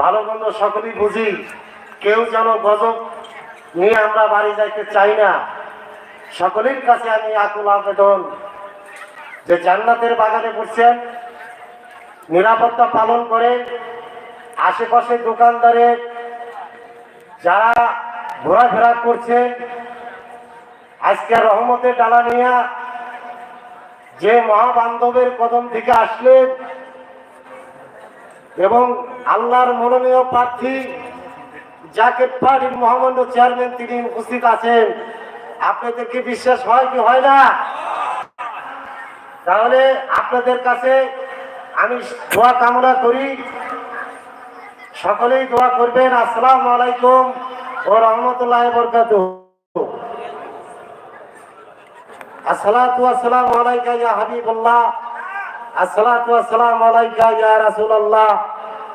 ভালো মন্দ সকলেই বুঝি। কেউ যেন গজব নিয়ে আমরা বাড়ি যাইতে চাই না। সকলের কাছে আমি আকুল আবেদন যে জান্নাতের বাগানে বসছেন নিরাপত্তা পালন করে আশেপাশে দোকানদারে যারা ঘোরাফেরা করছে, আজকে রহমতের ডালা নিয়ে যে মহাবান্ধবের কদম থেকে আসলেন এবং আল্লাহর মনোনীয় প্রার্থী জাকেট পার্টির মহামান্য চেয়ারম্যান, তিনি উপস্থিত আছেন। আপনাদের কি বিশ্বাস হয় কি হয় না? তাহলে আপনাদের কাছে আমি দোয়া কামনা করি। সকলেই দোয়া করবেন। আসসালামু আলাইকুম ও রহমতুল্লাহ বরকাত আসসালামু আলাইকা ইয়া হাবিবাল্লাহ। আসসালামু আলাইকা ইয়া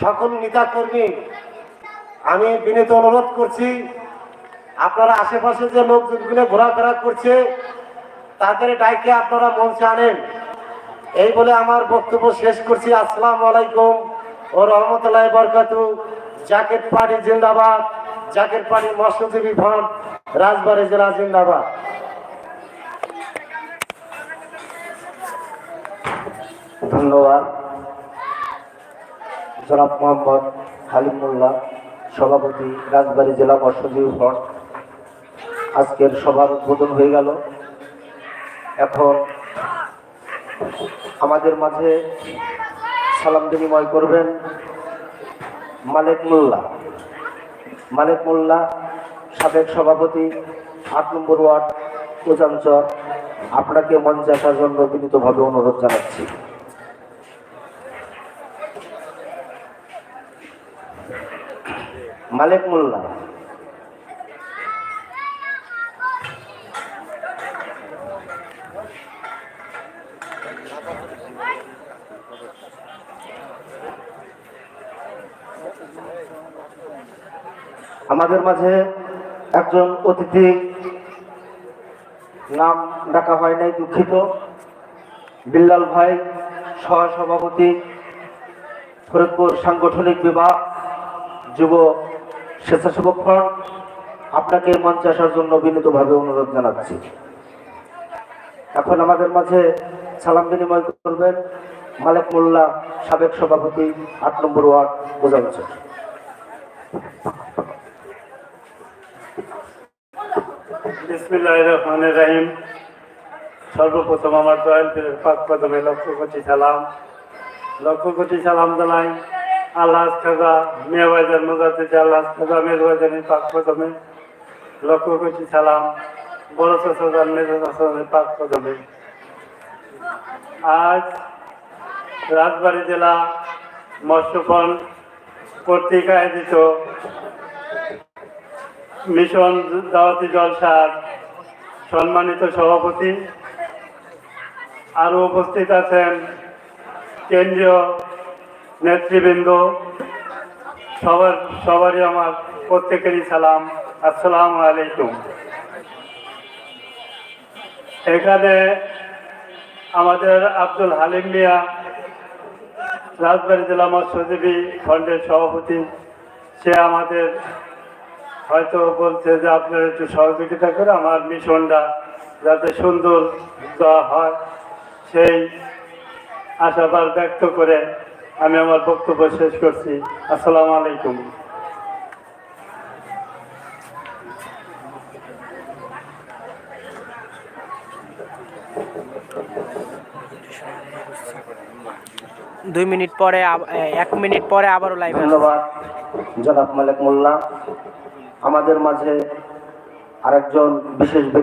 সকল নেতাকর্মী, আমি বিনীত অনুরোধ করছি, আপনারা আশেপাশে যে লোকজনগুলো ঘোরাফেরা করছে, তাদের ডাইকে আপনারা মঞ্চে আনেন। এই বলে আমার বক্তব্য শেষ করছি। আসসালাম আলাইকুম ও রহমতুল্লাহ বরকাতু। জাকেট পার্টি জিন্দাবাদ। জাকেট পার্টি মৎস্যজীবী ফ্রন্ট রাজবাড়ী জেলা জিন্দাবাদ। ধন্যবাদ। জনাব মোহাম্মদ হালিম মোল্লা সভাপতি রাজবাড়ী জেলা মৎস্যজীবী ফ্রন্ট আজকের সভার উদ্বোধন হয়ে গেল। এখন আমাদের মাঝে সালাম বিনিময় করবেন মালেক মোল্লা। মালেক মোল্লা, সাবেক সভাপতি, আট নম্বর ওয়ার্ড উজাঞ্চর আপনাকে মঞ্চে আসার জন্য বিনীতভাবে অনুরোধ জানাচ্ছি। মালেক মোল্লা। আমাদের মাঝে একজন অতিথি, নাম ডাকা হয় নাই দুঃখিত। বিল্লাল ভাই, সহসভাপতি, ফরিদপুর সাংগঠনিক বিভাগ, যুব স্বেচ্ছাসেবক ফ্রন্ট আপনাকে মঞ্চে আসার জন্য বিনীতভাবে অনুরোধ জানাচ্ছি। এখন আমাদের মাঝে সালাম বিনিময় করবেন মালেক মোল্লা, সাবেক সভাপতি, আট নম্বর ওয়ার্ড বোঝাচ্ছে সর্বপ্রথম আমার দয়াল পাক কদমে লক্ষ কোটি সালাম। লক্ষ কোটি সালাম জানাই। আল্লাহ খাজা মেয়াবাজার মজাতে আল্লাহ খাজা মেরবাজারের পাক কদমে লক্ষ কোটি সালাম। বড় মেজর চাচারের পাক কদমে আজ রাজবাড়ী জেলা মৎস্যফল কর্তৃক আয়োজিত মিশন দাওয়াতি জলসার সম্মানিত সভাপতি। আরও উপস্থিত আছেন কেন্দ্রীয় নেতৃবৃন্দ, সবার, সবারই আমার প্রত্যেকেরই সালাম। আসসালাম আলাইকুম। এখানে আমাদের আব্দুল হালিম মিয়া, রাজবাড়ী জেলা মৎস্যজীবী ফন্ডের সভাপতি, সে আমাদের হয়তো বলছে যে আপনারা একটু সহযোগিতা করে আমার মিশনটা যাতে সুন্দর দেওয়া হয়। সেই আশাবাদ ব্যক্ত করে আমি আমার বক্তব্য শেষ করছি। আসসালামু আলাইকুম। দুই মিনিট পরে এক মিনিট পরে আবারও লাইভ ধন্যবাদ। জনাব মালেক মোল্লা আমাদের মাঝে আরেকজন বিশেষ ব্যক্তি